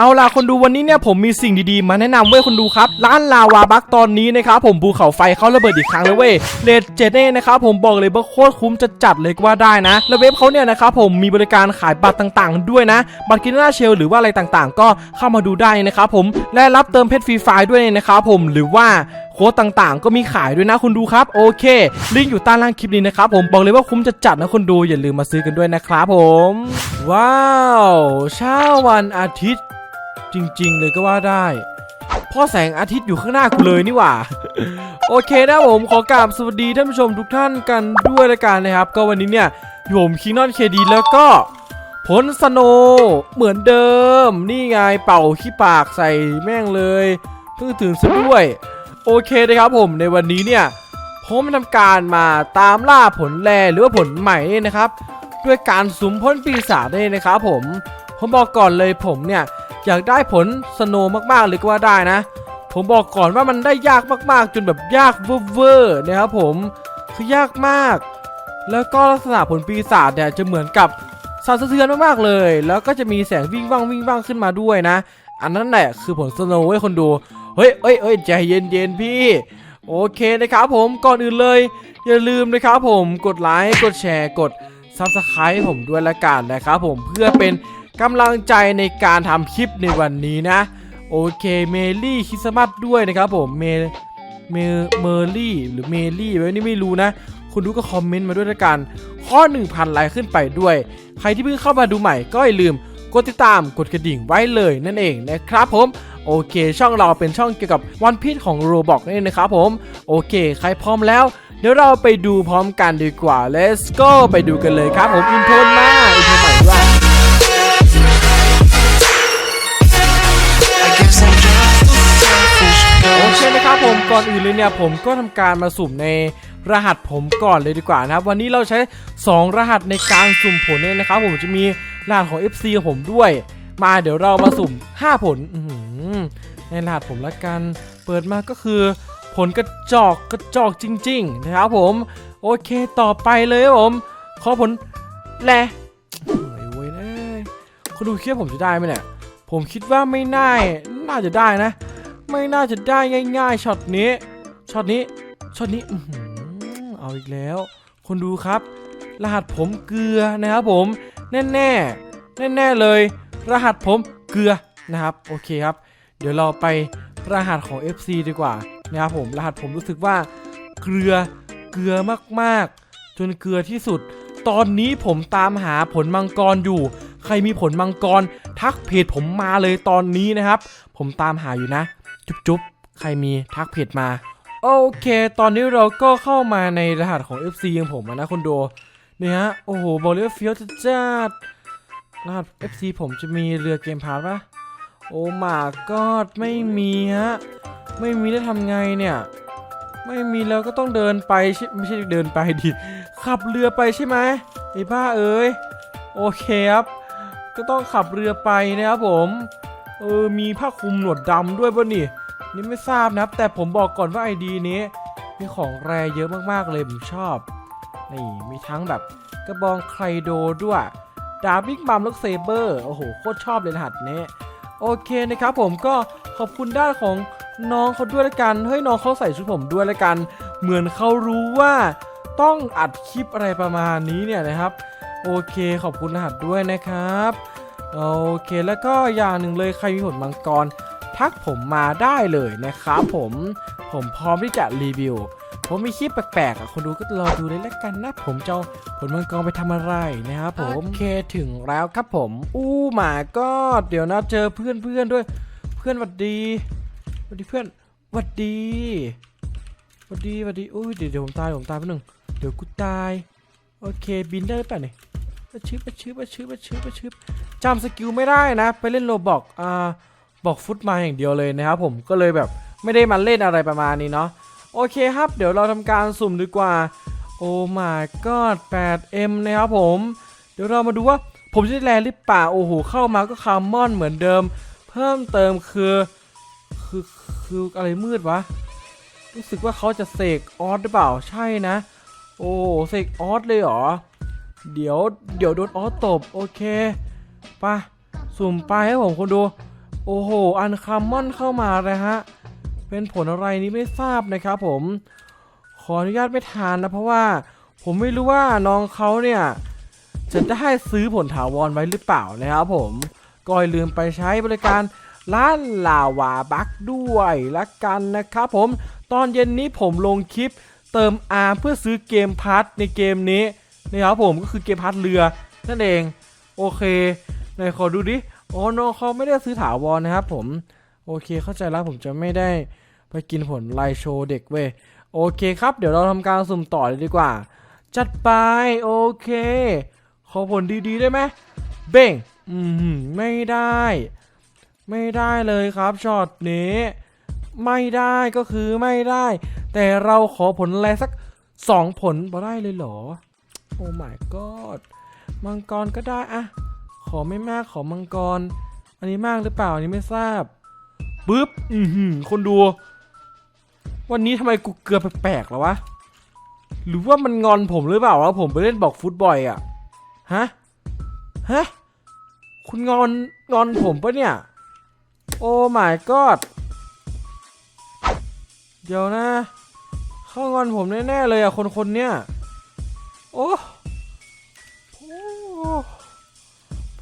เอาล่ะคนดูวันนี้เนี่ยผมมีสิ่งดีๆ มาแนะนำเว้ยคนดูครับ ร้านลาวาบักตอนนี้นะครับผมภูเขาไฟเขาระเบิดอีกครั้งเลยเว้ยเลดเจเน่นะครับผมบอกเลยว่าโคตรคุ้มจะจัดเลยก็ว่าได้นะ แล้วเว็บเขาเนี่ยนะครับผมมีบริการขายบัตรต่างๆ ด้วยนะ บัตรกินหน้าเชลหรือว่าอะไรต่างๆ ก็เข้ามาดูได้นะครับผมและรับเติมเพชรฟรีไฟด้วยนะครับผมหรือว่าโค้ดต่างๆ ก็มีขายด้วยนะคุณดูครับ โอเค ลิงก์อยู่ใต้ล่างคลิปนี้นะครับ ผมบอกเลยว่าคุ้มจะจัดนะคุณดูอย่าลืมมาซื้อกันด้วยนะครับผม ว้าวเช้าวันอาทิตย์ จริง ๆ เลยก็ว่าได้เพ่อแสงอาทิตย์อยู่ข้างหน้ากูเลยนี่หว่า โอเคนะผมขอกราบสวัสดีท่านผู้ชมทุกท่านกันด้วยละกันนะครับ ก็วันนี้เนี่ยอยู่ผมคิงนอนเคดีแล้วก็ผลสโนเหมือนเดิม นี่ไงเป่าขี้ปากใส่แม่งเลยเพิ่งถึงซะด้วย โอเคนะครับผมในวันนี้เนี่ยผมทำการมาตามล่าผลแรหรือว่าผลใหม่นี่นะครับ ด้วยการสุ่มพ้นปีศาจนี่นะครับผมผมบอกก่อนเลยผมเนี่ย อยากได้ผลสโนมากๆเลยก็ว่าได้นะ ผมบอกก่อนว่ามันได้ยากมากๆ จนแบบยากเวอร์ๆนะครับผมคือยากมาก แล้วก็ลักษณะผลปีศาจเนี่ยจะเหมือนกับสั่นสะเทือนมากๆเลย แล้วก็จะมีแสงวิ่งว่างวิ่งว่างขึ้นมาด้วยนะ อันนั้นแหละคือผลสโนว์ให้คนดูเฮ้ยเอ้ยเอ้ยใจเย็นๆพี่โอเคนะครับผมก่อนอื่นเลย อย่าลืมนะครับผมกดไลค์กดแชร์กดซับสไครต์ผมด้วยละกันนะครับผมเพื่อเป็น กำลังใจในการทำคลิปในวันนี้นะ โอเคเมลี่คริสต์มาสด้วยนะครับผมเมเมเมอร์ลี่หรือเมลี่ไว้นี่ไม่รู้นะ คุณดูก็คอมเมนต์มาด้วยละกัน ข้อ 1,000ไลค์ขึ้นไปด้วย ใครที่เพิ่งเข้ามาดูใหม่ก็อย่าลืมกดติดตามกดกระดิ่งไว้เลยนั่นเองนะครับผม โอเค ช่องเราเป็นช่องเกี่ยวกับวันพีชของโรบอกนั่นเองนะครับผม โอเค ใครพร้อมแล้ว เดี๋ยวเราไปดูพร้อมกันดีกว่า let's go ไปดูกันเลยครับผมอินโทรมาอินโทรมา ก่อนอื่นเลยเนี่ยผมก็ทำการมาสุ่มในรหัสผมก่อนเลยดีกว่านะครับ วันนี้เราใช้ 2 รหัสในการสุ่มผลเนี่ยนะครับ ผมจะมีรหัสของ FC ของผมด้วย มาเดี๋ยวเรามาสุ่ม 5 ผลในรหัสผมละกัน เปิดมาก็คือ ผลกระจอกกระจอกจริง ๆ นะครับผม โอเคต่อไปเลยครับผม ขอผลแลเฮ้ยเว้ยเอ้ยคุณดูคิดว่าผมจะได้ไหมเนี่ย ผมคิดว่าไม่น่าน่าจะได้นะ ไม่น่าจะได้ง่าย ๆช็อตนี้ช็อตนี้ช็อตนี้อเอาอีกแล้ว คนดูครับ รหัสผมเกลือนะครับผม แน่แน่แน่แน่ๆเลย รหัสผมเกลือนะครับ โอเคครับ เดี๋ยวเราไปรหัสของ FC ดีกว่านะครับผมรหัสผมรู้สึกว่าเกลือเกลือมากๆ จนเกลือที่สุด ตอนนี้ผมตามหาผลมังกรอยู่ ใครมีผลมังกรทักเพจผมมาเลยตอนนี้นะครับ ผมตามหาอยู่นะ จุ๊บจุ๊บใครมีทักเพจมา โอเค ตอนนี้เราก็เข้ามาในรหัสของ FC ของผมอะนะคนดูเนี่ยฮะ โอ้โหบอกเลยว่ฟี้ยวจัดจัดรหัส FC ผมจะมีเรือเกมพาร์ทปะโอ้มากอดไม่มีฮะ ไม่มีได้วทำไงเนี่ย ไม่มีแล้วก็ต้องเดินไปใช่ไม่ใช่เดินไปดิขับเรือไปใช่ไหมไอ้บ้าเอ้ยโอเคครับ ก็ต้องขับเรือไปนะครับผม เออ มีผ้าคลุมหนวดดำด้วยป่ะนี่ นี่ไม่ทราบนะครับ แต่ผมบอกก่อนว่าไอดีนี้มีของแรเยอะมากๆเลยผมชอบ นี่มีทั้งแบบกระบองไครโดด้วยดาบบิ๊กบัมล็อกเซเบอร์โอ้โหโคตรชอบเลยรหัสนี้โอเคนะครับผมก็ขอบคุณด้านของน้องเขาด้วยละกันเฮ้ยน้องเขาใส่ชุดผมด้วยละกัน เหมือนเขารู้ว่าต้องอัดคลิปอะไรประมาณนี้เนี่ยนะครับ โอเคขอบคุณรหัสด้วยนะครับ โอเคแล้วก็อย่างหนึ่งเลยใครมีผลมังกร ทักผมมาได้เลยนะครับผมผมพร้อมที่จะรีวิว ผมมีคลิปแปลกๆอะคนดูก็รอดูเลยแล้วกันนะ ผมจะผลมังกรไปทำอะไรนะครับผมโอเคถึงแล้วครับผม อู้หมาก็เดี๋ยวนะเจอเพื่อนเพื่อนๆด้วย เพื่อนหวัดดีหวัดดีเพื่อนหวัดดีหวัดดีหวัดดีอุ้ยเดี๋ยวเดี๋ยวผมตายผมตายแป๊บนึงเดี๋ยวกูตายโอเคบินได้หรือเปล่าเนี่ยปชึบปชึบปชึบปชึบปชึบจำสกิลไม่ได้นะ ไปเล่นโลบอกอ่า บอกฟุตมาอย่างเดียวเลยนะครับผมก็เลยแบบไม่ได้มาเล่นอะไรประมาณนี้เนาะโอเคครับ เดี๋ยวเราทำการสุ่มดีกว่า โอ้ my god 8M นะครับผม เดี๋ยวเรามาดูว่าผมจะได้แลหรือเปล่าโอ้โหเข้ามาก็คาร์มอนเหมือนเดิม เพิ่มเติมคือคือคืออะไรมืดวะ รู้สึกว่าเขาจะเสกออสหรือเปล่าใช่นะ โอ้เสกออสเลยเหรอ เดี๋ยวเดี๋ยวโดนออสตบโอเคไปะสุ่มไปให้ผมคนดู โอ้โห อันคัมมอนเข้ามาเลยฮะ เป็นผลอะไรนี้ไม่ทราบนะครับผม ขออนุญาตไม่ทานนะเพราะว่า ผมไม่รู้ว่าน้องเขาเนี่ยจะได้ซื้อผลถาวรไว้หรือเปล่านะครับผมก็อยลืมไปใช้บริการร้านลาวาบักด้วยละกันนะครับผม ตอนเย็นนี้ผมลงคลิปเติมอาร์เพื่อซื้อเกมพัทในเกมนี้นะครับผมก็คือเกมพัทเรือนั่นเอง โอเคไหนขอดูดิ อ๋อน้องเขาไม่ได้ซื้อถาวรนะครับผม โอเคเข้าใจแล้วผมจะไม่ได้ไปกินผลไลโชเด็กเว้ย โอเคครับ เดี๋ยวเราทำการสุ่มต่อเลยดีกว่า จัดไปโอเค ขอผลดีๆได้ไหมเบ่ง อืมไม่ได้ ไม่ได้เลยครับช็อตนี้ ไม่ได้ก็คือไม่ได้ แต่เราขอผลอะไรสักสองผลพอได้เลยเหรอ โอ้ my god มังกรก็ได้อะ ขอไม่มากขอมังกร อันนี้มากหรือเปล่าอันนี้ไม่ทราบปึ๊บอือหือคนดู วันนี้ทำไมกูเกลือแปลกๆแล้ววะหรือว่ามันงอนผมหรือเปล่าวะผมไปเล่นบอกฟุตบอยอะฮะฮะคุณงอนงอนผมปะเนี่ย โอ้ my god เดี๋ยวนะ เข้างอนผมแน่ ๆ เลยอะคนคนเนี้ย โอ้โอ้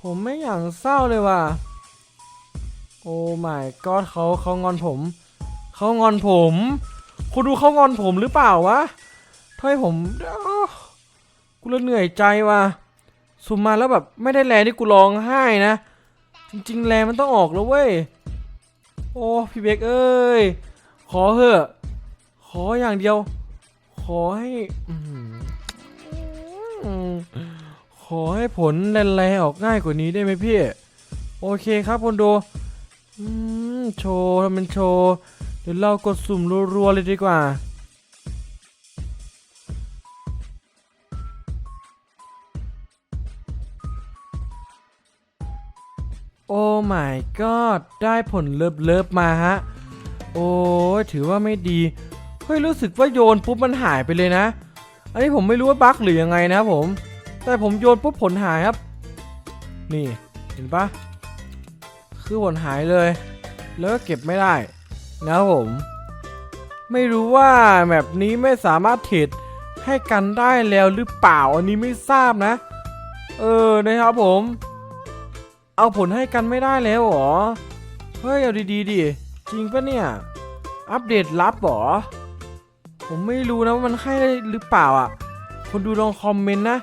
ผมไม่อย่างเศร้าเลยว่ะ โอ้ my god เขาเขางอนผม เขางอนผม คุณดูเขางอนผมหรือเปล่าวะทำไมผมอ้กูเลยเหนื่อยใจว่ะ สุมมาแล้วแบบไม่ได้แลนี่กูร้องไห้นะ จริง ๆ แลมันต้องออกแล้วเว้ย โอ้พี่เบกเอ้ย ขอเถอะ ขออย่างเดียว ขอให้อืม ขอให้ผลแลๆออกง่ายกว่านี้ได้ไหมพี่ โอเคครับคนดูอืมโชว์ทำเป็นโชว์เดี๋ยวเรากดสุ่มรัวๆเลยดีกว่า โอ้ my god ได้ผลเลิฟเลิฟๆมาฮะ โอ้ยถือว่าไม่ดี เฮ้ย รู้สึกว่าโยนปุ๊บมันหายไปเลยนะ อันนี้ผมไม่รู้ว่าบั๊กหรือยังไงนะผม แต่ผมโยนปุ๊บผลหายครับ นี่เห็นปะคือผลหายเลย แล้วก็เก็บไม่ได้นะครับผม ไม่รู้ว่าแบบนี้ไม่สามารถเทรดให้กันได้แล้วหรือเปล่าอันนี้ไม่ทราบนะ เออนะครับผม เอาผลให้กันไม่ได้แล้วเหรอเฮ้ยเอาดีๆดิจริงปะเนี่ย อัปเดตลับหรอผมไม่รู้นะว่ามันให้หรือเปล่าอะ คนดูลองคอมเมนต์นะ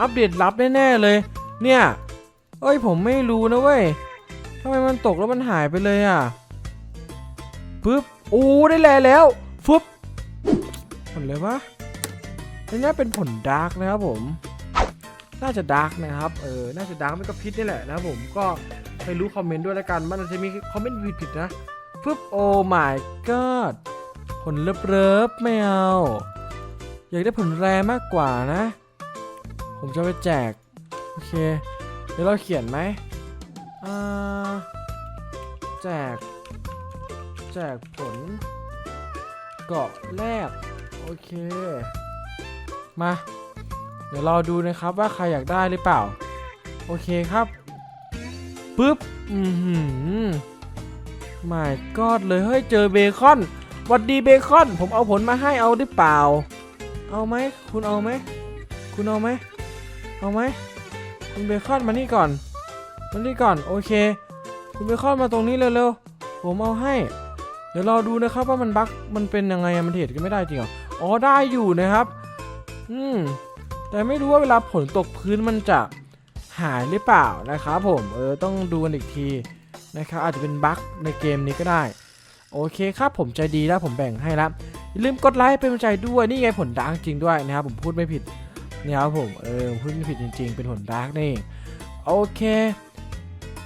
อัปเดตลับแน่ๆเลย เนี่ย เอ้ยผมไม่รู้นะเว้ยทำไมมันตกแล้วมันหายไปเลยอะปึ๊บโอ้ได้แลแล้วฟึบผลเลยวะอันนี้เป็นผลดาร์กนะครับผม น่าจะดาร์กนะครับ เออ น่าจะดาร์กไม่ก็พิษนี่แหละนะครับผมก็ไปรู้คอมเมนต์ด้วยแล้วกันมันอาจจะมีคอมเมนต์ผิดๆนะฟึ๊บโอ้ my god ผลเลิฟๆไม่เอา อยากได้ผลแรงมากกว่านะ ผมจะไปแจก โอเค เดี๋ยวเราเขียนไหมอ่าแจก แจกผล เกาะแรก โอเค มา เดี๋ยวเราดูนะครับว่าใครอยากได้หรือเปล่า โอเคครับปึ๊บ อือหือไม่กอดเลย เฮ้ย เจอเบคอนวัดดีเบคอน ผมเอาผลมาให้เอาหรือเปล่า เอาไหม คุณเอาไหม คุณเอาไหม เอาไหมคุณเบคอนมานี่ก่อนมานี่ก่อนโอเค คุณเบคอนมาตรงนี้เร็วๆผมเอาให้ เดี๋ยวเราดูนะครับว่ามันบั๊กมันเป็นยังไงมันเทรดกันไม่ได้จริงเหรออ๋อได้อยู่นะครับ อืมแต่ไม่รู้ว่าเวลาผลตกพื้นมันจะหายหรือเปล่านะครับผมเออต้องดูกันอีกทีนะครับอาจจะเป็นบั๊กในเกมนี้ก็ได้ โอเคครับผมใจดีแล้วผมแบ่งให้แล้วอย่าลืมกดไลค์เป็นกำลังใจด้วยนี่ไงผลดาร์กจริงด้วยนะครับผมพูดไม่ผิด นะครับผมเออพูดผิดจริง ๆ เป็นผลดาร์กนี่โอเค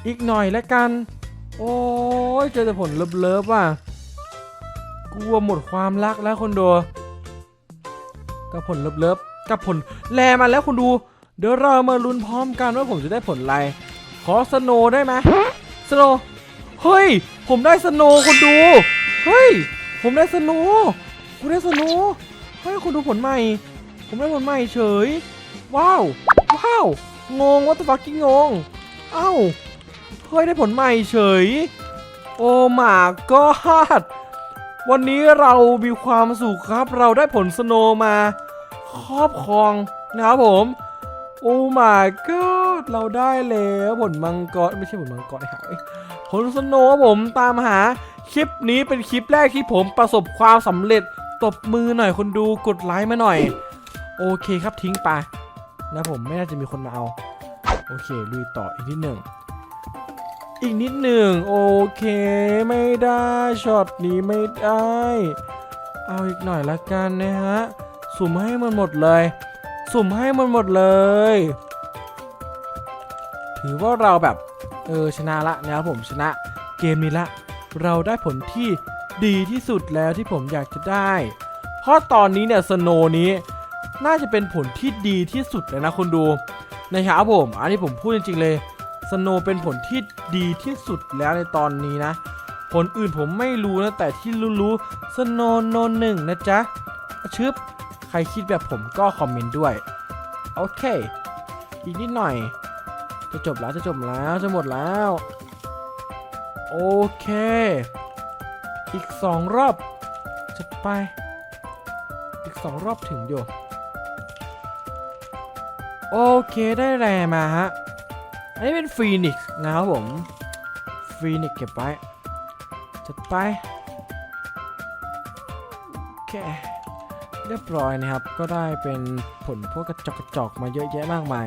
อีกหน่อยแล้วกัน โอ้ยเจอแต่ผลเลิฟๆว่ะกลัวหมดความรักแล้วคนดูกับผลเลิฟๆกับผลแลมาแล้วคุณดู เดี๋ยวเรามาลุ้นพร้อมกันว่าผมจะได้ผลอะไร ขอสโนได้ไหมสโนเฮ้ย ผมได้สโนคนดู เฮ้ย ผมได้สโนว์กูได้สโนเฮ้ยคุณดูผลใหม่ ผมได้ผลใหม่เฉย ว้าว ว้าว งงว่าตัวฟักกิ้งงง เอ้า เฮ้ยได้ผลใหม่เฉย โอ้มาก็วันนี้เรามีความสุขครับ เราได้ผลสโนมา ครอบครองนะครับผม โอ้มาก็เราได้แล้วผลมังกรไม่ใช่ผลมังกรหายผลสโนผมตามหาคลิปนี้เป็นคลิปแรกที่ผมประสบความสำเร็จ ตบมือหน่อยคนดูกดไลค์มาหน่อย โอเคครับทิ้งไปนะผมไม่น่าจะมีคนมาเอา โอเคลุยต่ออีกนิดหนึ่งอีกนิดหนึ่งโอเคไม่ได้ช็อตนี้ไม่ได้ เอาอีกหน่อยละกันนะฮะสุ่มให้มันหมดเลย สุ่มให้มันหมดเลย ถือว่าเราแบบเออชนะละนะครับผมชนะเกมนี้ละ เราได้ผลที่ดีที่สุดแล้วที่ผมอยากจะได้ เพราะตอนนี้เนี่ยสโนนี้ น่าจะเป็นผลที่ดีที่สุดเลยนะคนดูนะครับผม อันนี้ผมพูดจริงๆเลยสโนเป็นผลที่ดีที่สุดแล้วในตอนนี้นะ ผลอื่นผมไม่รู้นะ แต่ที่รู้ๆสโนโนหนึ่งนะจ๊ะชึบใครคิดแบบผมก็คอมเมนต์ด้วย โอเค อีกนิดหน่อย จะจบแล้วจะจบแล้วจะหมดแล้ว โอเค อีกสองรอบจะไป อีกสองรอบถึงอยู่ โอเคได้แรมาฮะ อันนี้เป็นฟีนิกซ์นะครับผม ฟีนิกซ์เก็บไว้ จัดไป โอเค เรียบร้อยนะครับ ก็ได้เป็นผลพวกกระจกกระจกมาเยอะแยะมากมาย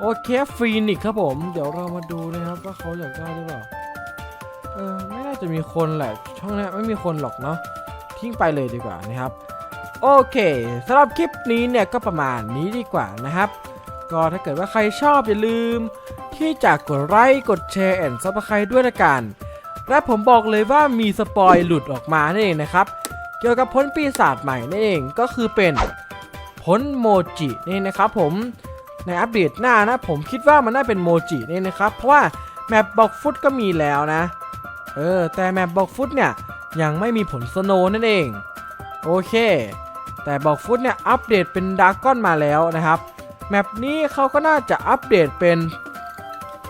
โอเคฟีนิกซ์ครับผม เดี๋ยวเรามาดูนะครับว่าเขาอยากได้หรือเปล่า เออ ไม่น่าจะมีคนแหละ ช่องนี้ไม่มีคนหรอกเนาะทิ้งไปเลยดีกว่านะครับ โอเคสำหรับคลิปนี้เนี่ยก็ประมาณนี้ดีกว่านะครับ ก็ถ้าเกิดว่าใครชอบอย่าลืม ที่จะกดไลค์กดแชร์แอนซับสไครด้วยละกัน และผมบอกเลยว่ามีสปอยหลุดออกมานั่นเองนะครับ เกี่ยวกับพ้นปีศาจใหม่นั่นเองก็คือเป็นพ้นโมจินี่นะครับผมในอัปเดตหน้านะผมคิดว่ามันน่าเป็นโมจินี่นะครับ เพราะว่าแมปบอกฟุตก็มีแล้วนะ เออแต่แมปบอกฟุตเนี่ยยังไม่มีผลสโนนั่นเอง โอเค แต่บอกฟุตเนี่ยอัปเดตเป็นดาร์กอนมาแล้วนะครับ แมปนี้เขาก็น่าจะอัปเดตเป็น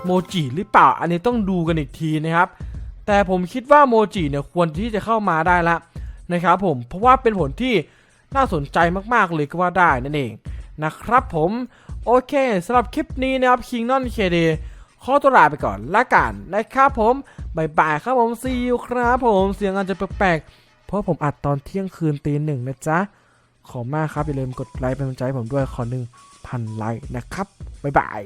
โมจิหรือเปล่า อันนี้ต้องดูกันอีกทีนะครับ แต่ผมคิดว่าโมจิเนี่ยควรที่จะเข้ามาได้ละนะครับผม เพราะว่าเป็นผลที่น่าสนใจมากๆเลยก็ว่าได้นั่นเองนะครับผม โอเคสำหรับคลิปนี้นะครับ King Non KD ขอตัวลาไปก่อนละกันนะครับผมบายบายครับผมซีอูครับผมเสียงอาจจะแปลกๆเพราะผมอัดตอนเที่ยงคืนตีหนึ่งนะจ๊ะ ขอมากครับ อย่าลืมกดไลค์เป็นกำลังใจผมด้วยขอหนึ่งพันไลค์นะครับ บ๊ายบาย